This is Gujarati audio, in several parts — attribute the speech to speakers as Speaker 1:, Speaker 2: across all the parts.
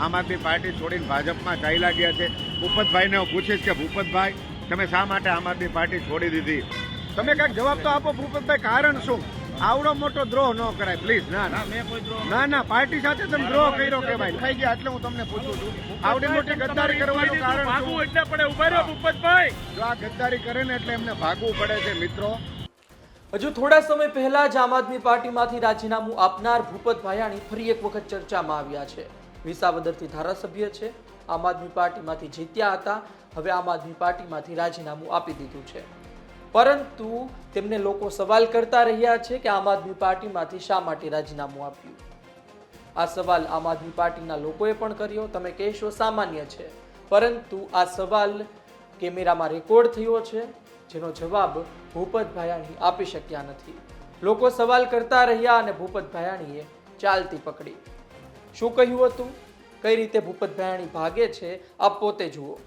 Speaker 1: આમ આદમી પાર્ટી છોડીને ભાજપમાં ચાલ્યા ગયા છે. ભૂપતભાઈને હું પૂછીશ કે ભૂપતભાઈ તમે શા માટે આમ આદમી પાર્ટી છોડી દીધી? તમે કાંઈક જવાબ તો આપો ભૂપતભાઈ કારણ શું? આવડો મોટો દ્રોહ ન કરાય પ્લીઝ ના ના.
Speaker 2: મેં કોઈ દ્રોહ
Speaker 1: ના ના પાર્ટી સાથે તમે દ્રોહ કર્યો કે ભાઈ થઈ ગયા એટલે હું તમને પૂછું છું. આવડી મોટી ગદ્દારી કરવાનું કારણ
Speaker 2: ભાગવું? એટલે પડે ઊભા રહ્યો ભૂપતભાઈ.
Speaker 1: જો આ ગદ્દારી કરે ને એટલે એમને ભાગવું પડે છે મિત્રો.
Speaker 3: હજુ થોડા સમય પહેલા જ આમ આદમી પાર્ટીમાંથી રાજીનામું આપનાર ભૂપત ભાયાણી ફરી એક વખત ચર્ચામાં આવ્યા છે. વિસાવદરથી ધારાસભ્ય છે. આમ આદમી પાર્ટીમાંથી જીત્યા હતા. હવે આમ આદમી પાર્ટીમાંથી રાજીનામું આપી દીધું છે. પરંતુ તેમને લોકો સવાલ કરતા રહ્યા છે કે આમ આદમી પાર્ટીમાંથી શા માટે રાજીનામું આપ્યું? આ સવાલ આમ આદમી પાર્ટીના લોકોએ પણ કર્યો. તમે કહેશો સામાન્ય છે. પરંતુ આ સવાલ કેમેરામાં રેકોર્ડ થયો છે. જેનો જવાબ ભૂપત ભાયાણી આપી શક્યા નથી. લોકો સવાલ કરતા રહ્યા અને ભૂપત ભાયાણીએ ચાલતી પકડી. શું કહ્યું હતું? કઈ રીતે ભૂપત ભાયાણી ભાગે છે? આપ પોતે જુઓ.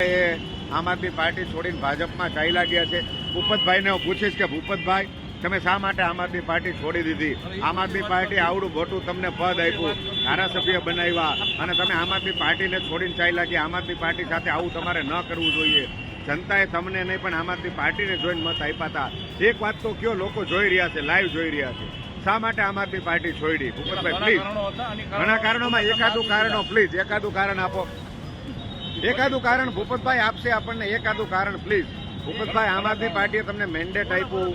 Speaker 1: એ આમ આદમી પાર્ટી છોડીને ભાજપમાં ચાલ્યા ગયા છે. ભૂપતભાઈને હું પૂછીશ કે, ભૂપતભાઈ, તમે શા માટે આમ આદમી પાર્ટી છોડી દીધી? આમ આદમી પાર્ટી આવડું મોટું તમને પદ આપ્યું, ધારાસભ્ય બનાવ્યા અને તમે આમ આદમી પાર્ટીને છોડીને ચાલ્યા ગયા. આમ આદમી પાર્ટી સાથે આવું તમારે ન કરવું જોઈએ. જનતાએ તમને નહીં, પણ આમ આદમી પાર્ટીને જોઈને મત આપ્યા હતા. એક વાત તો કયો, લોકો જોઈ રહ્યા છે, લાઈવ જોઈ રહ્યા છે. શા માટે આમ આદમી પાર્ટી છોડી? ભૂપતભાઈ પ્લીઝ ઘણા કારણોમાં એકાદું કારણો પ્લીઝ એકાદું કારણ આપો. એકાદું કારણ ભૂપતભાઈ આપશે આપણને એકાદું કારણ પ્લીઝ ભૂપતભાઈ આમ આદમી પાર્ટીએ તમને મેન્ડેટ આપ્યું.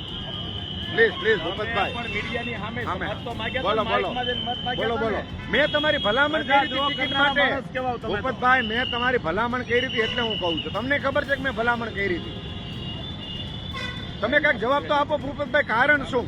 Speaker 1: please please Bhupatbhai.
Speaker 2: પણ મીડિયાની સામે
Speaker 1: સામે.
Speaker 2: તો માગ્યા
Speaker 1: બોલો, બોલો. બોલો બોલો. મેં તમારી ભલામણ કરી હતી ટિકિટ માટે ભૂપતભાઈ મેં તમારી ભલામણ કરી હતી એટલે હું કહું છું. તમને ખબર છે કે મેં ભલામણ કરી હતી? તમે કાંઈક જવાબ તો આપો ભૂપતભાઈ કારણ શું?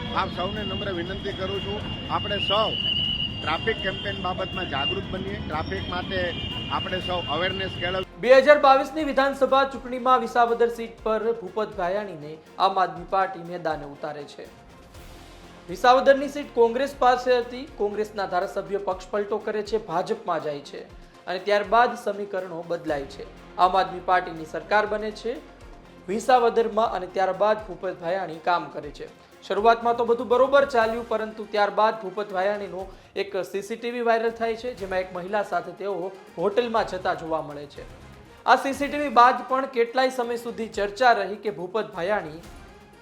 Speaker 1: આપ સૌને નમ્ર વિનંતી કરું છું, આપણે સૌ ટ્રાફિક કેમ્પેન બાબતમાં જાગૃત બનીએ. ટ્રાફિક માટે આપણે સૌ અવેરનેસ કેળવીએ.
Speaker 3: બે હજાર બાવીસની વિધાનસભા ચૂંટણીમાં વિસાવદર સીટ પર ભૂપત ભાયાણીને આમ આદમી પાર્ટી મેદાને ઉતારે છે. વિસાવદરની સીટ કોંગ્રેસ પાસે હતી. કોંગ્રેસના ધારાસભ્ય પક્ષ પલટો કરે છે, ભાજપમાં જાય છે અને ત્યારબાદ સમીકરણો બદલાય છે. આમ આદમી પાર્ટીની સરકાર બને છે, વિસાવદરમાં અને ત્યારબાદ ભૂપત ભાયાણી કામ કરે છે. શરૂઆતમાં તો બધું બરોબર ચાલ્યું, પરંતુ ત્યારબાદ ભૂપત ભાયાણીનો એક સીસીટીવી વાયરલ થાય છે, જેમાં એક મહિલા સાથે તેઓ હોટલમાં જતા જોવા મળે છે. આ સીસીટીવી બાદ પણ કેટલાય સમય સુધી ચર્ચા રહી કે ભૂપત ભાયાણી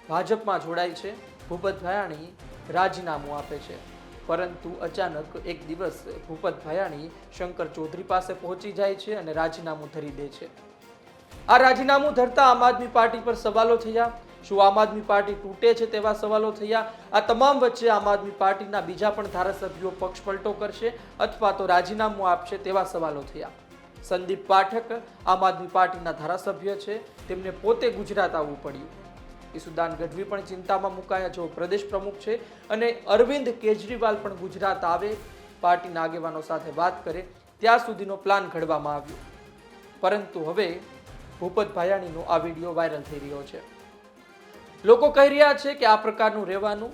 Speaker 3: ભાજપમાં જોડાય છે. ભૂપત ભાયાણી રાજીનામું આપે છે. પરંતુ અચાનક એક દિવસ ભૂપત ભાયાણી શંકર ચૌધરી પાસે પહોંચી જાય છે અને રાજીનામું ધરી દે છે. આ રાજીનામું ધરતા આમ આદમી પાર્ટી પર સવાલો થયા. શું આમ આદમી પાર્ટી તૂટે છે તેવા સવાલો થયા? આ તમામ વચ્ચે આમ આદમી પાર્ટીના બીજા પણ ધારાસભ્યો પક્ષ પલટો કરશે અથવા તો રાજીનામું આપશે તેવા સવાલો થયા. સંદીપ પાઠક આમ આદમી પાર્ટીના ધારાસભ્ય છે. તેમને પોતે ગુજરાત આવવું પડ્યું. ઈસુદાન ગઢવી પણ ચિંતામાં મુકાયા જેઓ પ્રદેશ પ્રમુખ છે અને અરવિંદ કેજરીવાલ પણ ગુજરાત આવે પાર્ટીના આગેવાનો સાથે વાત કરે ત્યાં સુધીનો પ્લાન ઘડવામાં આવ્યો. પરંતુ હવે ભૂપત ભાયાણીનો આ વીડિયો વાયરલ થઈ રહ્યો છે. લોકો કહી રહ્યા છે કે આ પ્રકારનું રહેવાનું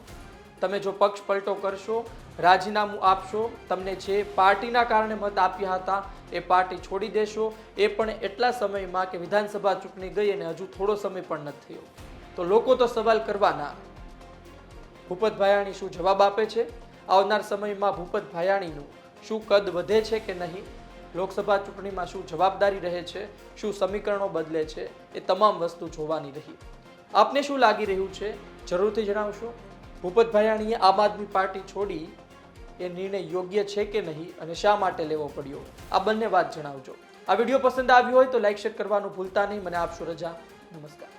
Speaker 3: તમે જો પક્ષ પલટો કરશો, રાજીનામું આપશો, તમને જે પાર્ટીના કારણે મત આપ્યા હતા એ પાર્ટી છોડી દેશો. એ પણ એટલા સમયમાં કે વિધાનસભા ચૂંટણી ગઈ અને હજુ થોડો સમય પણ નથી થયો. તો લોકો તો સવાલ કરવાના. ભૂપત ભાયાણી શું જવાબ આપે છે? આવનાર સમયમાં ભૂપત ભાયાણીનું શું કદ વધે છે કે નહીં? લોકસભા ચૂંટણીમાં શું જવાબદારી રહે છે? શું સમીકરણો બદલે છે? એ તમામ વસ્તુ જોવાની રહી. આપને શું લાગી રહ્યું છે? જરૂરથી જણાવશો. ભૂપત ભાયાણીએ આમ આદમી પાર્ટી છોડી એ નિર્ણય યોગ્ય છે કે નહીં અને શા માટે લેવો પડ્યો? આ બંને વાત જણાવજો. આ વીડિયો પસંદ આવ્યો હોય તો લાઇક શેર કરવાનું ભૂલતા નહીં. મને આપશો રજા. નમસ્કાર.